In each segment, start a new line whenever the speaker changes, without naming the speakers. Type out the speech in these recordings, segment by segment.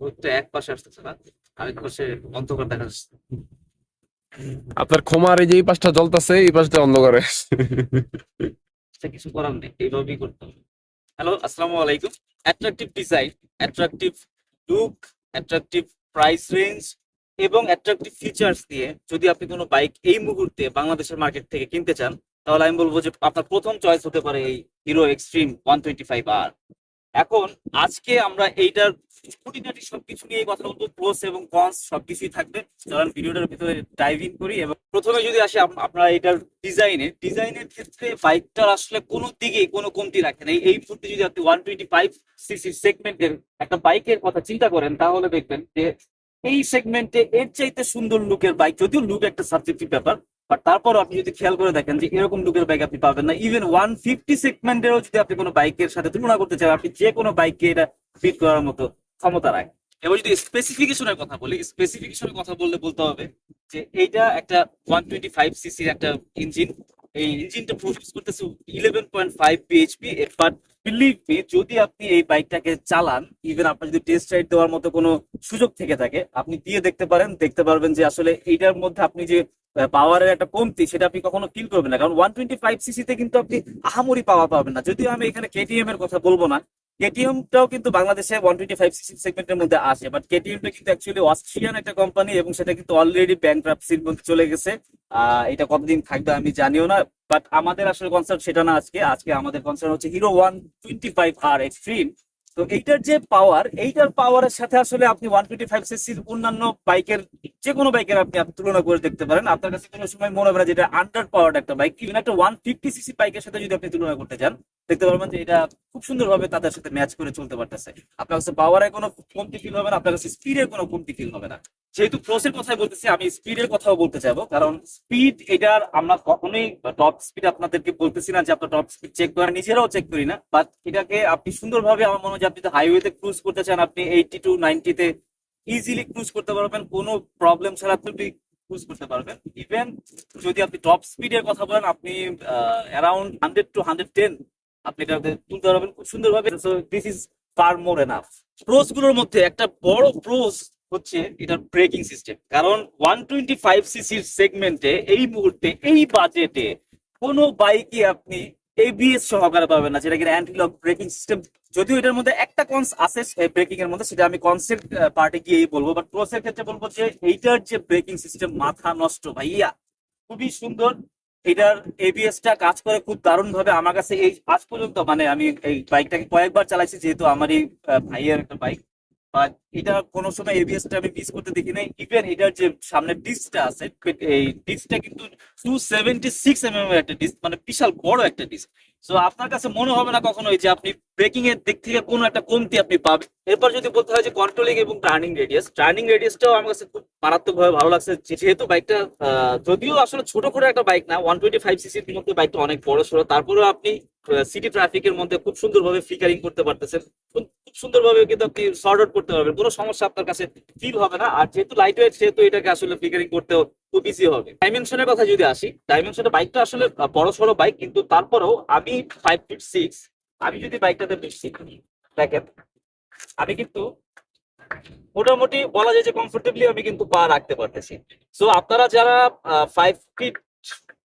রোদটা এক পাশে আসতেছে না আরেক পাশে অন্ধকার দেখা যাচ্ছে।
আপনার ক্ষমার এই যে এই পাশটা জ্বলতেছে এই পাশটা অন্ধকারে।
সে কিছু করার নেই এইভাবেই করতে হবে। হ্যালো আসসালামু আলাইকুম। Attractive design attractive look attractive price range এবং অ্যাট্রাকটিভ ফিচার্স দিয়ে যদি আপনি কোনো বাইক এই মুহূর্তে বাংলাদেশের মার্কেট থেকে কিনতে চান তাহলে আমি বলব যে আপনার প্রথম চয়েস হতে পারে এই Hero Xtreme one twenty five আর এখন আজকে আমরা এইটার খুঁটিনাটি সবকিছু নিয়ে কথা বলব প্রোস এবং কনস সবকিছুই থাকবে। চলেন ভিডিওটার ভিতরে ইন করি এবং প্রথমে যদি আসি আপ- আপনারা এটার ডিজাইনে ডিজাইনের ক্ষেত্রে বাইকটার আসলে কোনো দিকে কোনো কমতি রাখে না। এই- মুহূর্তে যদি আপনি ওয়ান টোয়েন্টি ফাইভ সিসি সেগমেন্টের একটা বাইকের কথা চিন্তা করেন, তাহলে দেখবেন যে এই সেগমেন্টে এর চাইতে সুন্দর লুকের বাইক যদিও লুক একটা সাবজেক্টিভ ব্যাপার বাট তারপর আপনি যদি খেয়াল করে দেখেন যে এরকম লুকের বাইক আপনি পাবেন না। ইভেন ওয়ান ফিফটি সেগমেন্টেরও যদি আপনি কোনো বাইকের সাথে তুলনা করতে চান, আপনি যে কোনো বাইককে এটা ফিট করার মতো ক্ষমতা রাখে এবার যদি স্পেসিফিকেশনের কথা বলি স্পেসিফিকেশনের কথা বললে বলতে হবে যে এইটা একটা ওয়ান টোয়েন্টি ফাইভ সিসির একটা ইঞ্জিন এই ইঞ্জিনটা প্রডিউস করতেছে eleven point five BHP but believe me যদি আপনি এই বাইকটাকে চালান ইভেন আপনার যদি টেস্ট রাইড দেওয়ার মতো কোনো সুযোগ থেকে থাকে, আপনি দিয়ে দেখতে পারেন, দেখতে পারবেন যে আসলে এইটার মধ্যে আপনি যে পাওয়ারের একটা কমতি, সেটা আপনি কখনো ফিল করবেন না। কারণ ওয়ান টোয়েন্টি ফাইভ সিসিতে কিন্তু আপনি আহামরি পাওয়া পাবেন না। যদিও আমি এখানে কেটিএম এর কথা বলব না কেটিএমটাও কিন্তু বাংলাদেশে ওয়ান টোয়েন্টি ফাইভ সিসি সেগমেন্টের মধ্যে আসে বাট কেটিএমটা কিন্তু অ্যাকচুয়ালি অস্ট্রিয়ান একটা কোম্পানি এবং সেটা কিন্তু অলরেডি ব্যাংক্রাপসির মধ্যে চলে গেছে। এটা কতদিন থাকবে আমি জানিও না বাট আমাদের আসলে কনসার্ট সেটা না আজকে। আজকে আমাদের কনসার্ট হচ্ছে Hero one twenty five R Xtreme তো এইটার যে পাওয়ার এইটার পাওয়ারের সাথে আসলে আপনি ওয়ান টোয়েন্টি ফাইভ সিসির অন্যান্য বাইকের যে কোনো বাইকের আপনি তুলনা করে দেখতে পারেন। আপনার কাছে কোনো সময় মনে হবে না যেটা আন্ডার পাওয়ার একটা বাইক ইভেন একটা ওয়ান ফিফটি সিসি বাইকের সাথে যদি আপনি তুলনা করতে চান দেখতে পারবেন যে এটা খুব সুন্দরভাবে তাদের সাথে ম্যাচ করে চলতে পারতেছে। আপনার কাছে পাওয়ারের কোনো কমতি ফিল হবে না, আপনার কাছে স্পিডের কোনো কমতি ফিল হবে না। যেহেতু প্রসের কথাই বলতেছি, আমি স্পিডের কথাও বলতে চাইব কারণ স্পিড এটার আমরা কখনোই টপ স্পিড আপনাদেরকে বলতেছি না যে আপনার টপ স্পিড চেক করেন নিজেরাও চেক করি না। বাট এটাকে আপনি সুন্দরভাবে আমার মনে হয় আপনি হাইওয়েতে ক্রুজ করতে চান, আপনি এইটি টু নাইনটিতে ইজিলি ক্রুজ করতে পারবেন। কোনো প্রবলেম ছাড়া আপনি ক্রুজ করতে পারবেন। ইভেন যদি আপনি টপ স্পিডের কথা বলেন, আপনি around hundred to hundred ten আপনি এটাতে তুলতে পারবেন। খুব সুন্দরভাবে। This is far more enough প্রোসগুলোর মধ্যে একটা বড় প্রোস হচ্ছে এটার ব্রেকিং সিস্টেম কারণ ওয়ান টোয়েন্টি ফাইভ সিসির সেগমেন্টে এই মুহূর্তে এই বাজেটে কোনো বাইকে আপনি এবিএস সহকারে পাবেন না যেটা কিনা অ্যান্টি লক ব্রেকিং সিস্টেম যদিও এটার মধ্যে একটা কনস আছে ব্রেকিং এর মধ্যে সেটা আমি কনসেপ্ট পার্টে গিয়েই বলব। বাট প্রোসের ক্ষেত্রে বলব যে এইটার যে ব্রেকিং সিস্টেম মাথা নষ্ট ভাইয়া। খুবই সুন্দর। এটার এবিএস টা কাজ করে খুব দারুণ ভাবে আমার কাছে এই আজ পর্যন্ত মানে আমি এই বাইকটাকে কয়েকবার চালাইছি যেহেতু আমারই আহ, ভাইয়ের একটা বাইক বাট এটা কোনো সময় এবিএস টা আমি মিস করতে দেখি নাই। ইভেন এটার যে সামনে ডিস্কটা আছে, এই ডিস্কটা কিন্তু টু সেভেন্টি সিক্স এম এর একটা ডিস্ক মানে বিশাল বড় একটা ডিস্ক সো আপনার কাছে মনে হবে না কখনোই যে আপনি ব্রেকিং এর দিক থেকে কোনো একটা কমতি আপনি পাবেন। এরপর যদি বলতে হয় যে কন্ট্রোলিং এবং টার্নিং রেডিয়াস টার্নিং রেডিয়াসটাও আমার কাছে খুব মারাত্মক ভাবে ভালো লাগছে। যেহেতু বাইকটা যদিও আসলে ছোট করে একটা বাইক না ওয়ান টোয়েন্টি ফাইভ সিসির মধ্যে বাইকটা অনেক বড় সড়ো তারপরেও আপনি সিটি ট্রাফিকের মধ্যে খুব সুন্দরভাবে ফিকারিং করতে পারতেছেন। খুব খুব সুন্দরভাবে কিন্তু আপনি শর্ট আউট করতে পারবেন। কোনো সমস্যা আপনার কাছে ফিল হবে না। আর যেহেতু লাইট ওয়েট সেহেতু এটাকে আসলে ফিকারিং করতেও খুব ইজি হবে। ডাইমেনশনের কথা যদি আসি ডাইমেনশনের বাইকটা আসলে বড় সড়ো বাইক কিন্তু তারপরেও আমি ফাইভ ফিট সিক্স আমি যদি বাইকটাতে বেশি দেখেন, আমি কিন্তু মোটামুটি বলা যায় যে কমফোর্টেবলি আমি কিন্তু পা রাখতে পারতেছি। সো আপনারা যারা ফাইভ ফিট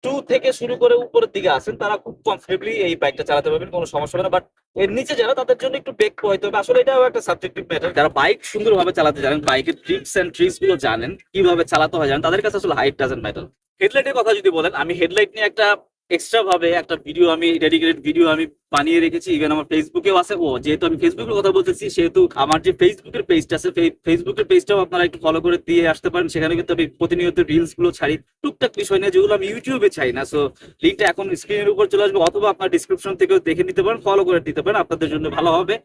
টু থেকে শুরু করে উপরের দিকে আসেন তারা খুব কমফোর্টেবলি এই বাইকটা চালাতে পারবেন, কোনো সমস্যা হবে না। বাট এর নিচে যারা, তাদের জন্য একটু বেগ পোহাইতে হবে। আসলে এটাও একটা সাবজেক্টিভ ম্যাটার যারা বাইক সুন্দরভাবে চালাতে জানেন বাইকের ট্রিপস এন্ড ট্রিক্সগুলো জানেন, কীভাবে চালাতে হয় জানেন, তাদের কাছে আসলে হাইট ডাজেন্ট ম্যাটার হেডলাইটের কথা যদি বলেন, আমি হেডলাইট নিয়ে একটা এক্সট্রা ভাবে একটা ভিডিও আমি ডেডিকেটেড ভিডিও আমি বানিয়ে রেখেছি ইভেন আমার ফেসবুকেও আছে। ও, যেহেতু আমি ফেসবুকের কথা বলতেছি, সেহেতু আমার যে ফেসবুকের পেজটা আছে ফেসবুকের পেজটাও আপনারা একটু ফলো করে দিয়ে আসতে পারেন। সেখানে কিন্তু আমি প্রতিনিয়ত রিলসগুলো ছাড়ি। টুকটাক বিষয় নিয়ে যেগুলো আমি ইউটিউবে ছাড়ি না সো লিঙ্কটা এখন স্ক্রিনের উপর চলে আসবে, অথবা আপনার ডিসক্রিপশন থেকেও দেখে নিতে পারেন ফলো করে দিতে পারেন, আপনাদের জন্য ভালো হবে।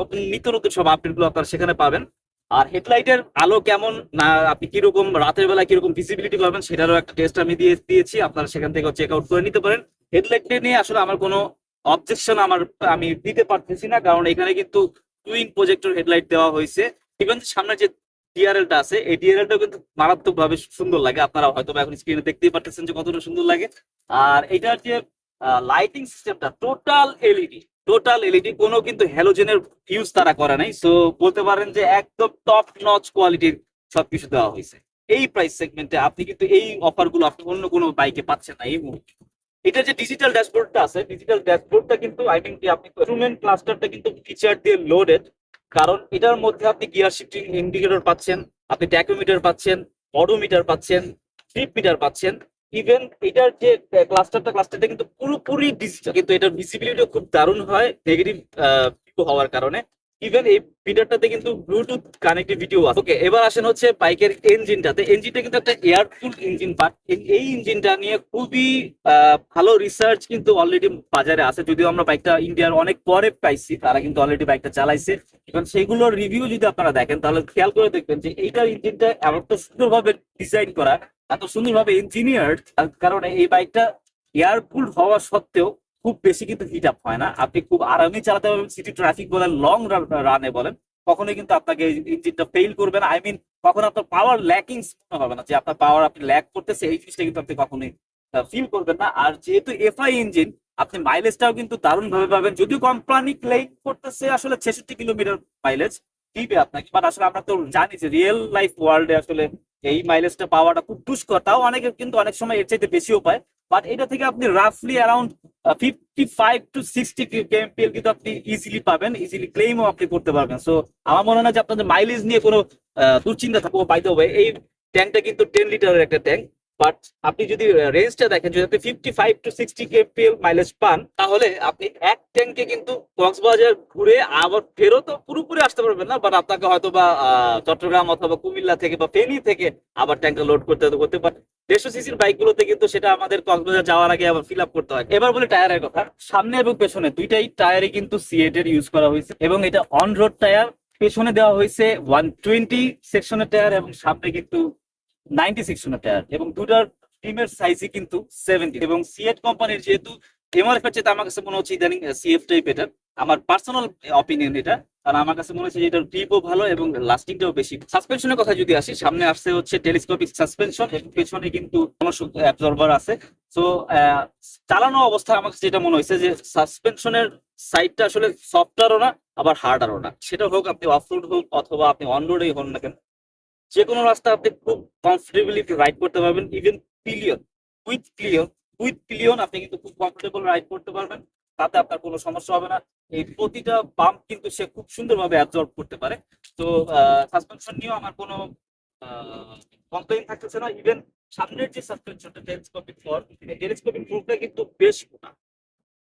নতুন নিত্য নতুন সব আপডেটগুলো আপনারা সেখানে পাবেন। আর হেডলাইটের আলো কেমন? না, আপনি কীরকম, রাতের বেলা কীরকম ভিজিবিলিটি পাবেন সেটারও একটা টেস্ট আমি দিয়ে, দিয়েছি, আপনারা সেখান থেকে চেক আউট করে নিতে পারেন। হেডলাইট নিয়ে আসলে আমার কোনো অবজেকশন আমার, আমি দিতে পারতেছি না, কারণ এখানে কিন্তু টুইন প্রজেক্টর হেডলাইট দেওয়া হয়েছে। ইভেন সামনে যে ডিআরএলটা আছে, এই ডিআরএলটাও কিন্তু মারাত্মক ভাবে সুন্দর লাগে। আপনারা হয়তো এখন স্ক্রিনে দেখতেই পারতেছেন যে কতটা সুন্দর লাগে। আর এটার যে লাইটিং সিস্টেমটা টোটাল এলইডি টোটাল এলইডি কোনো কিন্তু হ্যালোজেনের ইউজ তারা করে নাই। সো বলতে পারেন যে একদম টপ নচ কোয়ালিটির সবকিছু দেওয়া হয়েছে। এই প্রাইস সেগমেন্টে আপনি কিন্তু এই অফারগুলো আপনি অন্য কোনো বাইকে পাচ্ছেন না এই মুহূর্তে। এটা যে ডিজিটাল ড্যাশবোর্ডটা আছে ডিজিটাল ড্যাশবোর্ডটা কিন্তু আই মিন কি আপনি ইনস্ট্রুমেন্ট ক্লাস্টারটা কিন্তু ফিচার দিয়ে লোডেড কারণ এটার মধ্যে আপনি গিয়ার শিফটিং ইন্ডিকেটর পাচ্ছেন, আপনি ট্যাকোমিটার পাচ্ছেন অডোমিটার পাচ্ছেন ট্রিপ মিটার পাচ্ছেন। ইভেন এটার যে ক্লাস্টারটা ক্লাস্টারটা কিন্তু পুরোপুরি ডিজিটাল কিন্তু এটার ভিজিবিলিটিও খুব দারুণ হয় নেগেটিভ হওয়ার কারণে। ইভেন এই মিটারটাতে কিন্তু ব্লুটুথ কানেক্টিভিটিও আছে। ওকে এবার আসেন হচ্ছে বাইকের ইঞ্জিনটাতে ইঞ্জিনটা কিন্তু একটা এয়ারকুল ইঞ্জিন পার্ট এই ইঞ্জিনটা নিয়ে খুবই ভালো রিসার্চ কিন্তু অলরেডি বাজারে আছে। যদিও আমরা বাইকটা ইন্ডিয়ার অনেক পরে পাইছি, তারা কিন্তু অলরেডি বাইকটা চালাইছে। এবং সেগুলোর রিভিউ যদি আপনারা দেখেন, তাহলে খেয়াল করে দেখবেন যে এইটার ইঞ্জিনটা এত সুন্দরভাবে ডিজাইন করা, এত সুন্দরভাবে ইঞ্জিনিয়ার কারণে এই বাইকটা এয়ারকুল হওয়া সত্ত্বেও খুব বেশি কিন্তু হিট আপ হয় না। আপনি খুব আরামে চালাতে পারবেন। সিটি ট্রাফিক বলেন লং রানে বলেন, কখনোই কিন্তু আপনাকে ইঞ্জিনটা ফেল করবে না। আই মিন কখনো আপনার পাওয়ার ল্যাকিং হবে না। যে আপনার পাওয়ার আপনি ল্যাক করতেছে, এই জিনিসটা কিন্তু আপনি কখনোই ফিল করবেন না। আর যেহেতু এফআই ইঞ্জিন আপনি মাইলেজটাও কিন্তু দারুণ ভাবে পাবেন। যদিও কোম্পানি ক্লেম করতেছে আসলে ছেষট্টি কিলোমিটার মাইলেজ দিবে আপনাকে বাট আসলে আমরা তো জানি যে রিয়েল লাইফ ওয়ার্ল্ডে আসলে এই মাইলেজটা পাওয়াটা খুব দুষ্কর। তাও অনেকে কিন্তু অনেক সময় এর চাইতে বেশিও পায়। বাট এটা থেকে আপনি রাফলি around fifty five to sixty কিন্তু আপনি ইজিলি পাবেন ইজিলি আপনি করতে পারবেন। সো আমার মনে হয় যে আপনাদের মাইলেজ নিয়ে কোনো দুশ্চিন্তা থাকব। বাইতে হবে এই ট্যাঙ্কটা কিন্তু টেন লিটারের একটা ট্যাঙ্ক বাট আপনি যদি রেঞ্জটা দেখেন, যদি আপনি fifty five to sixty KPL mileage পান, তাহলে আপনি এক ট্যাঙ্কে কিন্তু কক্সবাজার ঘুরে আবার ফেরতও পুরোপুরি আসতে পারবেন না। বাট আপনাকে হয়তো বা চট্টগ্রাম অথবা কুমিল্লা থেকে বা ফেনী থেকে আবার ট্যাঙ্কটা লোড করতে করতে পারে দেড়শো সিসির বাইকগুলোতে কিন্তু সেটা আমাদের কক্সবাজার যাওয়ার আগে আবার ফিল আপ করতে হয়। এবার বলি টায়ারের কথা। সামনে এবং পেছনে দুইটাই টায়ারে কিন্তু সিএটের ইউজ করা হয়েছে। এবং এটা অন রোড টায়ার পেছনে দেওয়া হয়েছে ওয়ান টোয়েন্টি সেকশনের টায়ার এবং সামনে কিন্তু নাইনটি সেকশনের টায়ার এবং দুটার টিমের সাইজই কিন্তু সেভেন্টি এবং সিএট কোম্পানির যেহেতু এমআরএফ এর চেয়ে আমার কাছে মনে হচ্ছে ইদানিং সিএফ টাই বেটার আমার পার্সোনাল অপিনিয়ন এটা। কারণ আমার কাছে মনে হচ্ছে যে এটার গ্রিপও ভালো এবং লাস্টিংটাও বেশি। সাসপেনশনের কথা যদি আসি, সামনে আসছে হচ্ছে টেলিস্কোপিক সাসপেনশন এবং পেছনে কিন্তু অ্যাবজর্বার আছে। তো চালানো অবস্থায় আমার কাছে যেটা মনে হয়েছে যে সাসপেনশনের সাইডটা আসলে সফটওয়্যারও না, আবার হার্ডারও না। সেটা হোক আপনি অফরোড হোক অথবা আপনি অনরোডেই হন না কেন যে কোনো রাস্তা আপনি খুব কমফোর্টেবলি রাইড করতে পারবেন even pillion with pillion with pillion আপনি কিন্তু খুব কমফোর্টেবল রাইড করতে পারবেন, তাতে আপনার কোনো সমস্যা হবে না। এই প্রতিটা পাম্প কিন্তু সে খুব সুন্দরভাবে অ্যাবজর্ব করতে পারে। তো সাসপেনশন নিয়েও আমার কোনো কমপ্লেন থাকতেছে না। ইভেন সামনের যে সাসপেনশনটা টেলিস্কোপিক ফর টেলিস্কোপিক ফোরটা কিন্তু বেশ মোটা।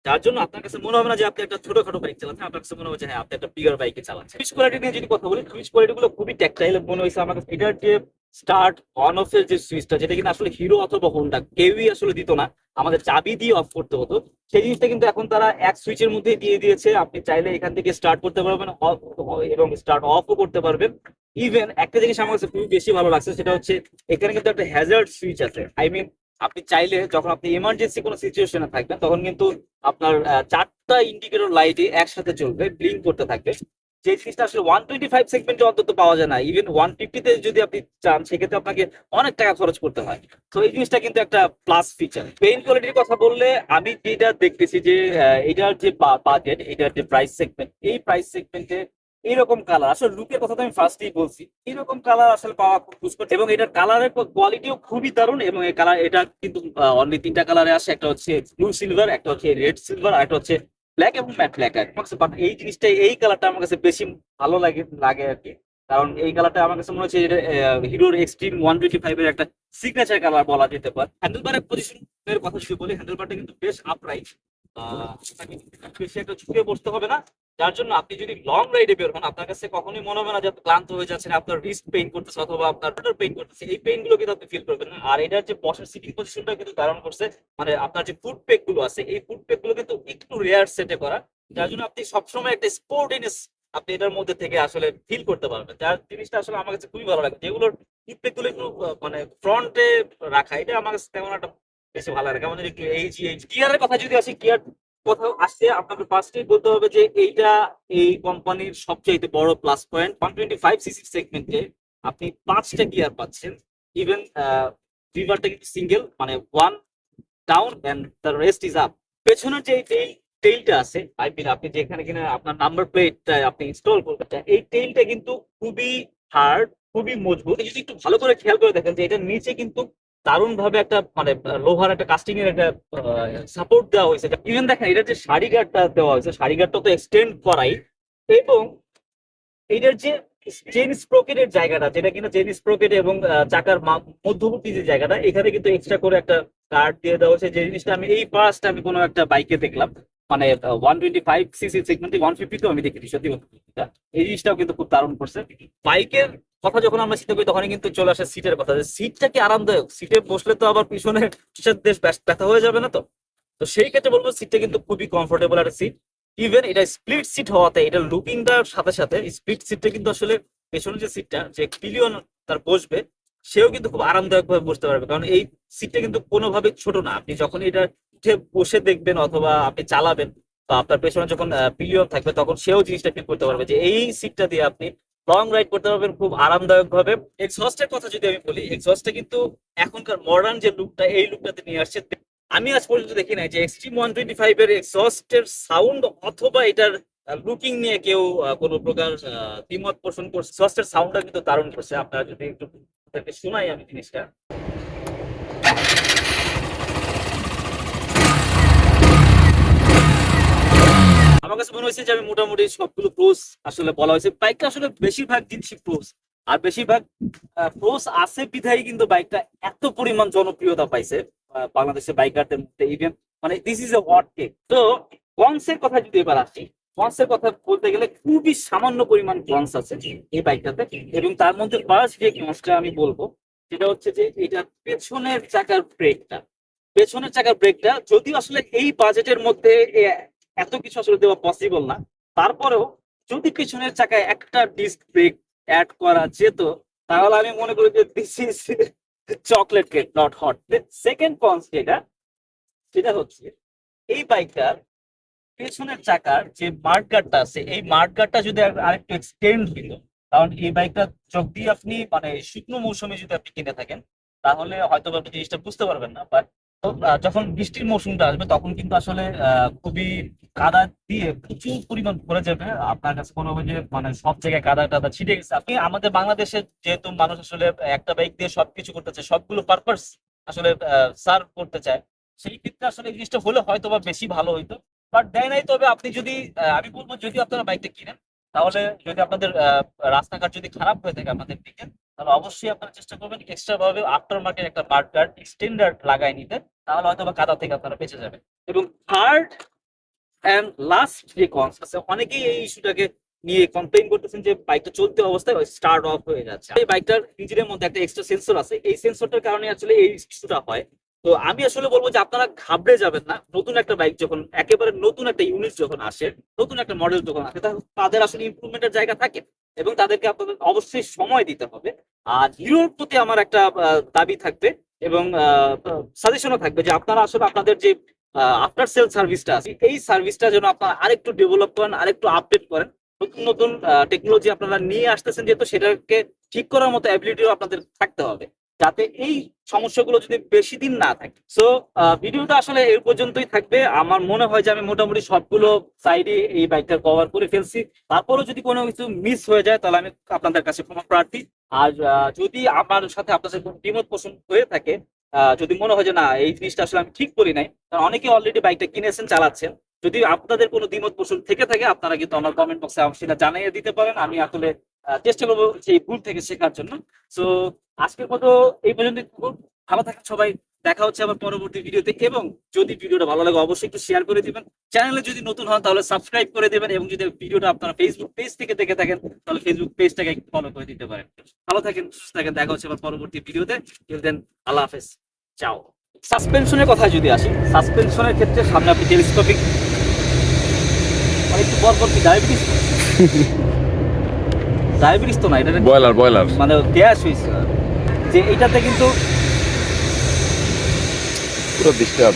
যার জন্য আপনার কাছে মনে হবে না যে আপনি একটা ছোটখাটো বাইক চালাচ্ছেন, আপনার কাছে মনে যে হ্যাঁ আপনি একটা বিগার বাইকে চালাচ্ছেন। ফিস কোয়ালিটি নিয়ে যদি কথা বলি ফিস কোয়ালিটি গুলো খুবই ট্যাকটাইল মনে হয়েছে। আমার কাছে এটার যে স্টার্ট অন অফ এর যে সুইচটা যেটা কিন্তু আসলে হিরো অথবা হোন্ডা কেউই আসলে দিত না। আমাদের চাবি দিয়ে অফ করতে হতো। সেই জিনিসটা কিন্তু এখন তারা এক সুইচের মধ্যে দিয়ে দিয়েছে। আপনি চাইলে এখান থেকে স্টার্ট করতে পারবেন এবং স্টার্ট অফও করতে পারবেন। ইভেন একটা জিনিস আমার কাছে খুবই বেশি ভালো লাগছে, সেটা হচ্ছে এখানে কিন্তু একটা হ্যাজার্ড সুইচ আছে। আই মিন আপনি চাইলে যখন আপনি এমার্জেন্সি কোনো সিচুয়েশনে থাকবেন, তখন কিন্তু আপনার চারটা ইন্ডিকেটর লাইটই একসাথে চলবে ব্লিঙ্ক করতে থাকবে। যে জিনিসটা আসলে ওয়ান টোয়েন্টি ফাইভ সেগমেন্টে অন্তত পাওয়া যায় না ইভেন ওয়ান ফিফটিতে যদি আপনি চান, সেক্ষেত্রে আপনাকে অনেক টাকা খরচ করতে হয়। তো এই জিনিসটা কিন্তু একটা প্লাস ফিচার পেইন কোয়ালিটির কথা বললে, আমি যেটা দেখতেছি যে এটার যে বাজেট এটার যে প্রাইস সেগমেন্ট এই প্রাইস সেগমেন্টে এইরকম কালার আসলে লুকের কথা তো আমি ফার্স্টেই বলছি। এরকম কালার আসলে পাওয়া খুব দুষ্কর এবং এটার কালারের কোয়ালিটিও খুবই দারুণ। এবং এই কালার এটা কিন্তু অনলি তিনটা কালারে আসে। একটা হচ্ছে ব্লু সিলভার একটা হচ্ছে রেড সিলভার আর একটা হচ্ছে ব্ল্যাক এবং ম্যাট ব্ল্যাক আর এই জিনিসটা এই কালারটা আমার কাছে বেশি ভালো লাগে লাগে আর কি। কারণ এই কালারটা আমার কাছে মনে হচ্ছে এটা হিরোর এক্সট্রিম ওয়ান টোয়েন্টি ফাইভ এর একটা সিগনেচার কালার বলা যেতে পারে। হ্যান্ডেলবারের পজিশনের কথা যদি বলি হ্যান্ডেলবারটা কিন্তু বেশ আপরাইট বেশি একটা ঝুঁকে বসতে হবে না। যার জন্য আপনি যদি লং রাইডে বের হন, আপনার কাছে কখনোই মনে হবে না যে ক্লান্ত হয়ে যাচ্ছেন, আপনার রিস্ক পেইন করতেছে অথবা আপনার পেইন করতেছে। এই পেইনগুলো কিন্তু আপনি ফিল করবেন। আর এটার যে বসার সিটিং পজিশনটা কিন্তু ধারণ করছে মানে আপনার যে ফুড পেকগুলো আছে, এই ফুড পেকগুলো কিন্তু একটু রেয়ার সেটে করা, যার জন্য আপনি সবসময় একটা স্পোর্টিনেস আপনি এটার মধ্যে থেকে আসলে ফিল করতে পারবেন। যার জিনিসটা আসলে আমার কাছে খুবই ভালো লাগে, যেগুলোর ফুড পেকগুলো একটু মানে ফ্রন্টে রাখা, এটা আমার কাছে তেমন একটা বেশি ভালো লাগে জানি একটু এইচ এইচ গিয়ারের কথা যদি আসি গিয়ার কোথাও আসছে আপনাকে ফার্স্টেই বলতে হবে যে এইটা এই কোম্পানির সবচেয়ে বড় plus point one twenty five CC সেগমেন্টে আপনি পাঁচটা গিয়ার পাচ্ছেন। ইভেন রিভারটা কিন্তু সিঙ্গেল মানে one down and the rest is up পেছনের যে এই টেইলটা আছে আই আপনি যেখানে কিনা আপনার নাম্বার প্লেটটা আপনি ইনস্টল করবেন, এই টেইলটা কিন্তু খুবই হার্ড খুবই মজবুত। যদি একটু ভালো করে খেয়াল করে দেখেন যে এটার নিচে কিন্তু দারুণ ভাবে একটা মানে লোহার একটা কাস্টিং এর একটা সাপোর্ট দেওয়া হয়েছে। ইভেন দেখেন এটা যে শাড়ি গার্ডটা দেওয়া হয়েছে, শাড়ি গার্ডটা তো এক্সটেন্ড করাই, এবং এটার যে চেন স্প্রোকেটের জায়গাটা, যেটা কিনা চেন স্প্রোকেট এবং চাকার মধ্যবর্তী যে জায়গাটা, এখানে কিন্তু এক্সট্রা করে একটা কার্ড দিয়ে দেওয়া হয়েছে। যে জিনিসটা আমি, এই ফার্স্ট আমি কোনো একটা বাইকে দেখলাম মানে ওয়ান টোয়েন্টি ফাইভ সিসি সেগমেন্টে ওয়ান ফিফটিতেও আমি দেখেছি, সত্যি এই জিনিসটাও কিন্তু খুব দারুণ করছে। বাইকের কথা যখন আমরা চিন্তা করি, তখনই কিন্তু চলে আসে সিটের কথা। যে সিটটা কি আরামদায়ক? সিটে বসলে তো আবার পিছনে দেশ ব্যথা হয়ে যাবে না তো? তো সেই ক্ষেত্রে বলব সিটটা কিন্তু খুবই কমফোর্টেবল একটা সিট। ইভেন এটা স্প্লিট সিট হওয়াতে, এটা লুকিংটার সাথে সাথে স্প্লিট সিটটা কিন্তু আসলে পেছনের যে সিটটা যে পিলিয়ন তার বসবে, সেও কিন্তু খুব আরামদায়ক ভাবে বসতে পারবে। কারণ এই সিটটা কিন্তু কোনোভাবে ছোট না। আপনি যখন এটা উঠে বসে দেখবেন অথবা আপনি চালাবেন, বা আপনার পেছনে যখন পিলিয়ন থাকবে, তখন সেও জিনিসটা ফিল করতে পারবে যে এই সিটটা দিয়ে আপনি লং রাইড করতে পারবেন, খুব আরামদায়ক ভাবে। এক্সহস্টের কথা যদি আমি বলি এক্সহস্টে কিন্তু এখনকার মডার্ন যে লুকটা এই লুকটাতে নিয়ে আসছে। আমি আজ পর্যন্ত দেখি নাই যে এক্সট্রিম ওয়ান টোয়েন্টি ফাইভ এর এক্সহস্টের সাউন্ড অথবা এটার লুকিং নিয়ে কেউ কোন প্রকার দ্বিমত পোষণ করছে। এক্সহস্টের সাউন্ডটা কিন্তু দারুণ করছে। আপনারা যদি একটু শোনাই আমি জিনিসটা আমার কাছে মনে হয়েছে যে আমি মোটামুটি সবগুলো প্রোস আসলে বলা হয়েছে। বাইকটা আসলে বেশিরভাগ জিনিসই প্রোস আর বেশিরভাগ প্রোস আছে বিধায়, কিন্তু বাইকটা এত পরিমাণ জনপ্রিয়তা পাইছে বাংলাদেশের বাইকারদের মধ্যে ইভেন মানে this is a hot cake তো কনসের কথা যদি এবার আসি কনসের কথা বলতে গেলে খুবই সামান্য পরিমাণ কনস আছে এই বাইকটাতে এবং তার মধ্যে ফার্স্ট যে কনসটা আমি বলব, সেটা হচ্ছে যে এটা পেছনের চাকার ব্রেকটা পেছনের চাকার ব্রেকটা যদিও আসলে এই বাজেটের মধ্যে এত কিছু আসলে দেওয়া পসিবল না। তারপরেও যদি পিছনের চাকায় একটা ডিস্ক ব্রেক অ্যাড করা যেত, তাহলে আমি মনে করি যে this is chocolate cake not hot second cons যেটা, সেটা হচ্ছে এই বাইকটার পেছনের চাকার যে মার্ট গার্ডটা আছে, এই মার্ট গার্ডটা যদি আরেকটু এক্সটেন্ড হইত কারণ এই বাইকটা যদি আপনি মানে শুকনো মৌসুমে যদি আপনি কিনে থাকেন, তাহলে হয়তো আপনি জিনিসটা বুঝতে পারবেন না। বাট যখন বৃষ্টির মৌসুমটা আসবে, তখন কিন্তু আসলে খুবই কাদা দিয়ে প্রচুর পরিমাণ ভরে যাবে। আপনার কাছে কোনো যে মানে সব জায়গায় কাদা টাদা ছিটে গেছে। আপনি আমাদের বাংলাদেশে যেহেতু মানুষ আসলে একটা বাইক দিয়ে সবকিছু করতে চায়, সবগুলো পারপাস আসলে সার্ভ করতে চায়, সেই ক্ষেত্রে আসলে এই জিনিসটা হলে হয়তো বা বেশি ভালো হইতো। বাট দেয় নাই, তবে আপনি যদি আমি বলব যদি আপনারা বাইকটা কিনেন, তাহলে যদি আপনাদের রাস্তাঘাট যদি খারাপ হয়ে থাকে আমাদের দিকে তাহলে অবশ্যই আপনারা চেষ্টা করবেন এক্সট্রা ভাবে আফটার মার্কেট একটা মার্ক গার্ড স্ট্যান্ডার্ড লাগাই নিতে, তাহলে হয়তো বা কাদা থেকে আপনারা বেঁচে যাবেন। এবং থার্ড অ্যান্ড লাস্ট যে কনস আছে, অনেকেই এই ইস্যুটাকে নিয়ে কমপ্লেইন করতেছেন যে বাইকটা চলতে অবস্থায় স্টার্ট অফ হয়ে যাচ্ছে। এই বাইকটার ইঞ্জিনের মধ্যে একটা এক্সট্রা সেন্সর আছে, এই সেন্সরটার কারণে আসলে এই ইস্যুটা হয়। তো আমি আসলে বলব যে আপনারা ঘাবড়ে যাবেন না, নতুন একটা বাইক যখন, একেবারে নতুন একটা ইউনিট যখন আসে, নতুন একটা মডেল যখন আসে তাদের আসলে ইমপ্রুভমেন্টের জায়গা থাকে এবং তাদেরকে আপনাদের অবশ্যই সময় দিতে হবে। আর হিরোর প্রতি আমার একটা দাবি থাকবে এবং সাজেশনও থাকবে যে আপনারা আসলে আপনাদের যে আফটার সেল সার্ভিসটা আছে, এই সার্ভিসটা যেন আপনারা আরেকটু ডেভেলপ করেন, আরেকটু আপডেট করেন। নতুন নতুন টেকনোলজি আপনারা নিয়ে আসতেছেন যেহেতু সেটাকে ঠিক করার মতো অ্যাবিলিটিও আপনাদের থাকতে হবে। যাতে এই সমস্যাগুলো যদি বেশি দিন না থাকে। সো ভিডিওটা আসলে এই পর্যন্তই থাকবে। আমার মনে হয় যে আমি মোটামুটি সবগুলো সাইডে এই বাইকটা কভার করে ফেলছি। তারপরেও যদি কোনো কিছু মিস হয়ে যায়, তাহলে আমি আপনাদের কাছে ক্ষমা প্রার্থী। আর যদি আমার সাথে আপনাদের কোনো দ্বিমত পোষণ হয়ে থাকে যদি মনে হয় যে না, এই জিনিসটা আসলে আমি ঠিক করি নাই, কারণ অনেকে অলরেডি বাইকটা কিনেছেন, চালাচ্ছেন। যদি আপনাদের কোনো দ্বিমত পোষণ থেকে থাকে, আপনারা কিন্তু আমার কমেন্ট বক্সে সেটা জানিয়ে দিতে পারেন। আমি আসলে চেষ্টা করব সেই ভুল থেকে শেখার জন্য। সো আজকের মতো এই পর্যন্ত ভালো থাকেন সবাই। দেখা হচ্ছে আবার পরবর্তী ভিডিওতে। এবং যদি ভিডিওটা ভালো লাগে, অবশ্যই একটু শেয়ার করে দিবেন। চ্যানেলে যদি নতুন হন, তাহলে সাবস্ক্রাইব করে দিবেন। এবং যদি ভিডিওটা আপনারা ফেসবুক পেজ থেকে দেখে থাকেন, তাহলে ফেসবুক পেজটাকে ফলো করে দিতে পারেন। ভালো থাকেন, সুস্থ থাকেন। দেখা হচ্ছে আবার পরবর্তী ভিডিওতে। দেন আল্লাহ হাফেজ। চাও সাসপেনশনের কথা যদি আসি সাসপেনশনের ক্ষেত্রে সামনে আপনি টেলিস্কোপিক মানে একটু পর পর কি ডায়াবেটিস ডায়াবেটিস তো না এটা
বয়লার বয়লার
মানে গ্যাস হয়েছে যে এটাতে কিন্তু
পুরো ডিস্টার্ব